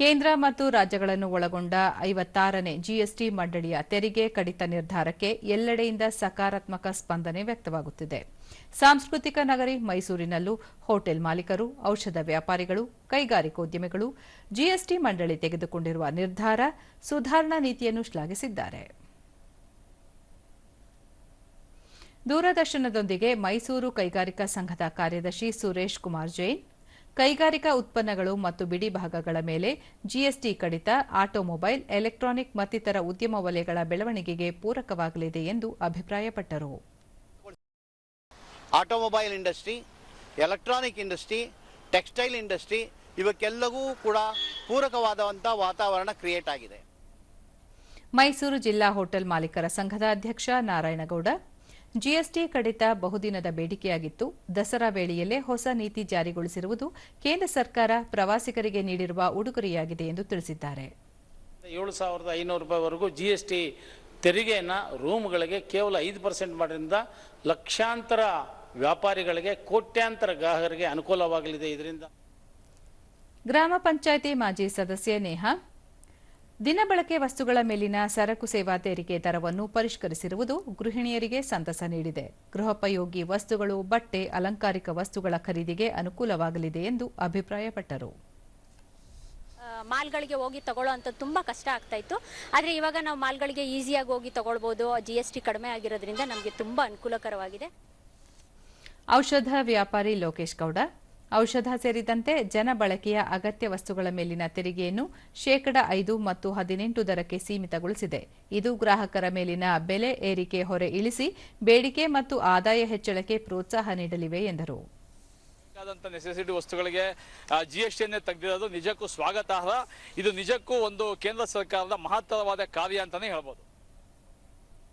ಕೇಂದ್ರ ಮತ್ತು ರಾಜ್ಯಗಳನ್ನು ಒಳಗೊಂಡ ಐವತ್ತಾರನೇ ಜಿಎಸ್ಟಿ ಮಂಡಳಿಯ ತೆರಿಗೆ ಕಡಿತ ನಿರ್ಧಾರಕ್ಕೆ ಎಲ್ಲೆಡೆಯಿಂದ ಸಕಾರಾತ್ಮಕ ಸ್ಪಂದನೆ ವ್ಯಕ್ತವಾಗುತ್ತಿದೆ. ಸಾಂಸ್ಕೃತಿಕ ನಗರಿ ಮೈಸೂರಿನಲ್ಲೂ ಹೋಟೆಲ್ ಮಾಲೀಕರು, ಔಷಧ ವ್ಯಾಪಾರಿಗಳು ಕೈಗಾರಿಕೋದ್ಯಮಿಗಳು ಜಿಎಸ್ಟಿ ಮಂಡಳಿ ತೆಗೆದುಕೊಂಡಿರುವ ನಿರ್ಧಾರ ಸುಧಾರಣಾ ನೀತಿಯನ್ನು ಶ್ಲಾಘಿಸಿದ್ದಾರೆ. ದೂರದರ್ಶನದೊಂದಿಗೆ ಮೈಸೂರು ಕೈಗಾರಿಕಾ ಸಂಘದ ಕಾರ್ಯದರ್ಶಿ ಸುರೇಶ್ ಕುಮಾರ್ ಜೈನ್ ಕೈಗಾರಿಕಾ ಉತ್ಪನ್ನಗಳು ಮತ್ತು ಬಿಡಿ ಭಾಗಗಳ ಮೇಲೆ ಜಿಎಸ್ಟಿ ಕಡಿತ ಆಟೋಮೊಬೈಲ್ ಎಲೆಕ್ಟ್ರಾನಿಕ್ ಮತ್ತಿತರ ಉದ್ಯಮ ವಲಯಗಳ ಬೆಳವಣಿಗೆಗೆ ಪೂರಕವಾಗಲಿದೆ ಎಂದು ಅಭಿಪ್ರಾಯಪಟ್ಟರು. Automobile industry electronic industry textile industry ಇವಕ್ಕೆಲ್ಲವೂ ಕೂಡ ಪೂರಕವಾದಂತಹ ವಾತಾವರಣ ಕ್ರಿಯೇಟ್ ಆಗಿದೆ. ಮೈಸೂರು ಜಿಲ್ಲಾ ಹೋಟೆಲ್ ಮಾಲೀಕರ ಸಂಘದ ಅಧ್ಯಕ್ಷ ನಾರಾಯಣಗೌಡ ಜಿಎಸ್ಟಿ ಕಡಿತ ಬಹುದಿನದ ಬೇಡಿಕೆಯಾಗಿತ್ತು. ದಸರಾ ವೇಳೆಯಲ್ಲೇ ಹೊಸ ನೀತಿ ಜಾರಿಗೊಳಿಸಿರುವುದು ಕೇಂದ್ರ ಸರ್ಕಾರ ಪ್ರವಾಸಿಗರಿಗೆ ನೀಡಿರುವ ಉಡುಗೊರೆಯಾಗಿದೆ ಎಂದು ತಿಳಿಸಿದ್ದಾರೆ. ಏಳು ಸಾವಿರದ ಐನೂರು ರೂಪಾಯಿವರೆಗೂ ಜಿ ಎಸ್ ಟಿ ತೆರಿಗೆಯನ್ನು ರೂಮ್ಗಳಿಗೆ ಕೇವಲ ಐದು ಪರ್ಸೆಂಟ್ ಮಾಡೋದ್ರಿಂದ ಲಕ್ಷಾಂತರ ವ್ಯಾಪಾರಿಗಳಿಗೆ ಕೋಟ್ಯಾಂತರ ಗ್ರಾಹಕರಿಗೆ ಅನುಕೂಲವಾಗಲಿದೆ ಇದರಿಂದ. ಗ್ರಾಮ ಪಂಚಾಯಿತಿ ಮಾಜಿ ಸದಸ್ಯೆ ನೇಹಾ ದಿನಬಳಕೆ ವಸ್ತುಗಳ ಮೇಲಿನ ಸರಕು ಸೇವಾ ತೆರಿಗೆ ದರವನ್ನು ಪರಿಷ್ಕರಿಸಿರುವುದು ಗೃಹಿಣಿಯರಿಗೆ ಸಂತಸ ನೀಡಿದೆ. ಗೃಹೋಪಯೋಗಿ ವಸ್ತುಗಳು ಬಟ್ಟೆ ಅಲಂಕಾರಿಕ ವಸ್ತುಗಳ ಖರೀದಿಗೆ ಅನುಕೂಲವಾಗಲಿದೆ ಎಂದು ಅಭಿಪ್ರಾಯಪಟ್ಟರು. ಮಾಲ್ಗಳಿಗೆ ಹೋಗಿ ತಗೊಳ್ಳೋ ಅಂತ ತುಂಬ ಕಷ್ಟ ಆಗ್ತಾ ಇತ್ತು. ಆದರೆ ಇವಾಗ ನಾವು ಮಾಲ್ಗಳಿಗೆ ಈಸಿಯಾಗಿ ಹೋಗಿ ತಗೊಳ್ಬೋದು. ಜಿ ಎಸ್ ಟಿ ಕಡಿಮೆ ಆಗಿರೋದ್ರಿಂದ ನಮಗೆ ತುಂಬ ಅನುಕೂಲಕರವಾಗಿದೆ. ಔಷಧ ವ್ಯಾಪಾರಿ ಲೋಕೇಶ್ ಗೌಡ ಔಷಧ ಸೇರಿದಂತೆ ಜನ ಬಳಕೆಯ ಅಗತ್ಯ ವಸ್ತುಗಳ ಮೇಲಿನ ತೆರಿಗೆಯನ್ನು ಶೇಕಡ ಐದು ಮತ್ತು ಹದಿನೆಂಟು ದರಕ್ಕೆ ಸೀಮಿತಗೊಳಿಸಿದೆ. ಇದು ಗ್ರಾಹಕರ ಮೇಲಿನ ಬೆಲೆ ಏರಿಕೆ ಹೊರೆ ಇಳಿಸಿ ಬೇಡಿಕೆ ಮತ್ತು ಆದಾಯ ಹೆಚ್ಚಳಕ್ಕೆ ಪ್ರೋತ್ಸಾಹ ನೀಡಲಿವೆ ಎಂದರು. ಆದಂಥ ನೆಸೆಸಿಟಿ ವಸ್ತುಗಳಿಗೆ ಜಿ ಎಸ್ ತೆಗೆದಿರೋದು ನಿಜಕ್ಕೂ ಸ್ವಾಗತಾರ್ಹ. ಇದು ನಿಜಕ್ಕೂ ಒಂದು ಕೇಂದ್ರ ಸರ್ಕಾರದ ಮಹತ್ತರವಾದ ಕಾರ್ಯ ಅಂತಾನೆ ಹೇಳ್ಬೋದು.